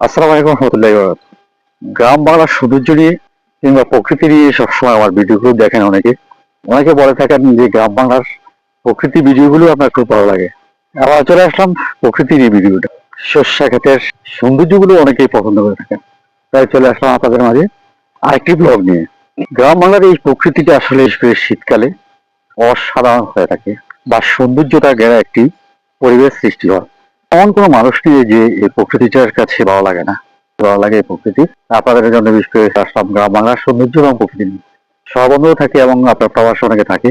আসসালামু আলাইকুম রহমতুল্লাহ গ্রাম বাংলার সৌন্দর্য নিয়ে কিংবা প্রকৃতি নিয়ে সবসময় আমার ভিডিওগুলো দেখেন অনেকে। অনেকে বলে থাকেন যে গ্রাম বাংলার প্রকৃতি ভিডিওগুলো আপনার খুব ভালো লাগে। আবার চলে আসলাম প্রকৃতি নিয়ে ভিডিওটা। শস্য ক্ষেতের সৌন্দর্যগুলো অনেকেই পছন্দ করে থাকেন। তাই চলে আসলাম আপনাদের মাঝে আরেকটি ব্লগ নিয়ে। গ্রাম বাংলার এই প্রকৃতিটা আসলে শীতকালে অসাধারণ হয়ে থাকে বা সৌন্দর্যতা ঘেরা একটি পরিবেশ সৃষ্টি হয়। এমন কোনো মানুষ নেই যে এই প্রকৃতিটার কাছে ভালো লাগে না। ভালো লাগে এই প্রকৃতি। আপনাদের জন্য বিশেষ করে গ্রাম বাংলার সৌন্দর্য এবং প্রকৃতি নিয়ে। সহবন্ধও থাকে এবং আপনার প্রবাস অনেকে থাকে।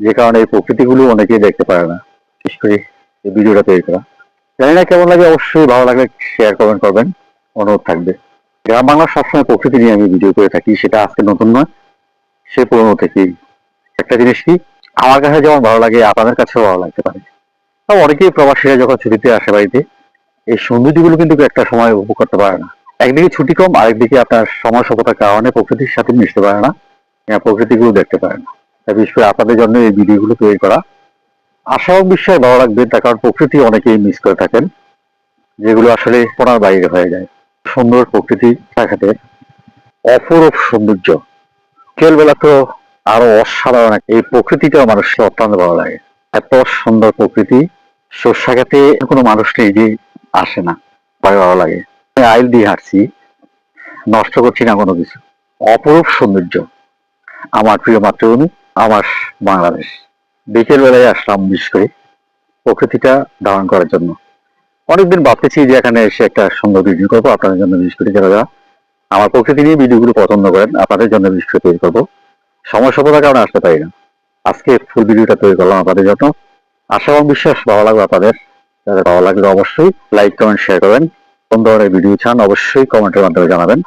যে কারণে এই প্রকৃতিগুলো অনেকেই দেখতে পারে না। বিশেষ করে এই ভিডিওটা তৈরি করা। জানি না কেমন লাগে, অবশ্যই ভালো লাগলে শেয়ার কমেন্ট করবেন। অনুরোধ থাকবে। গ্রাম বাংলার সবসময় প্রকৃতি নিয়ে আমি ভিডিও করে থাকি। সেটা আজকে নতুন নয়। সে পুরনো থেকেই। একটা জিনিস কি, আমার কাছে যেমন ভালো লাগে, আপনাদের কাছেও ভালো লাগতে পারে। অনেকেই প্রবাসীরা যখন ছুটিতে আসে বাড়িতে, এই সৌন্দর্যগুলো কিন্তু একটা সময় উপভোগ করতে পারে না। একদিকে ছুটি কম, আরেকদিকে আপনার সময় স্বল্পতার কারণে প্রকৃতির সাথে মিশতে পারে না কিংবা প্রকৃতিগুলো দেখতে পারে না। তাই বিশেষ করে আপনাদের জন্য এই ভিডিওগুলো তৈরি করা। আশা এবং বিশ্বাস ভালো লাগবে তার কারণ প্রকৃতি অনেকেই মিস করে থাকেন, যেগুলো আসলে ওনার বাইরে হয়ে যায়। সুন্দর প্রকৃতি দেখাতে অপরূপ সৌন্দর্য। বিকেলবেলা তো আরও অসাধারণ এই প্রকৃতিটা মানুষকে অত্যন্ত ভালো লাগে। এত সুন্দর প্রকৃতি শস্যাঘাতে কোনো মানুষ নেই যে আসে না ভালো ভালো লাগে। আইল দিয়ে হাঁটছি, নষ্ট করছি না কোনো কিছু। অপরূপ সৌন্দর্য। আমার প্রিয় মাতৃভূমি, আমার বাংলাদেশ। বিকেল বেলায় আসলাম বিশেষ করে প্রকৃতিটা ধারণ করার জন্য। অনেকদিন ভাবতেছি যে এখানে এসে একটা সুন্দর ভিডিও করব। আপনাদের জন্য বিশেষ করে যারা যারা আমার প্রকৃতি নিয়ে ভিডিওগুলো পছন্দ করেন, আপনাদের জন্য বিশেষ করে তৈরি করব। সময় স্বল্পতার কারণে আসতে পারি না। আজকে ফুল ভিডিওটা তৈরি করলাম আপনাদের জন্য। আশা এবং বিশ্বাস ভালো লাগবে আপনাদের। যাদের ভালো লাগলে অবশ্যই লাইক কমেন্ট শেয়ার করবেন। কোন ধরনের ভিডিও চান অবশ্যই কমেন্টের মাধ্যমে জানাবেন।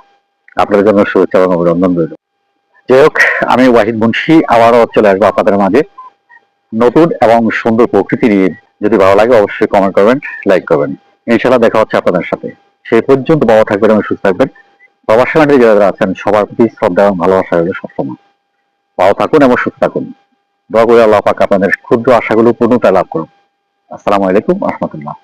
আপনাদের জন্য শুভেচ্ছা এবং অভিনন্দন রইল। যাই হোক, আমি ওয়াহিদ মুন্সি, আবারও চলে আসব আপনাদের মাঝে। নতুন এবং সুন্দর প্রকৃতি নিয়ে যদি ভালো লাগে অবশ্যই কমেন্ট করবেন লাইক করবেন। ইনশাল্লাহ দেখা হচ্ছে আপনাদের সাথে। সেই পর্যন্ত ভালো থাকবেন এবং সুস্থ থাকবেন। বাবার যারা যারা আছেন, সবার প্রতি শ্রদ্ধা এবং ভালোবাসা রইল সবসময়। ভালো থাকুন এবং সুস্থ থাকুন। দোয়া করে আল্লাহ পাক আপনাদের ক্ষুদ্র আশাগুলো পূর্ণতা লাভ করুন। আসসালামু আলাইকুম রহমতুল্লাহ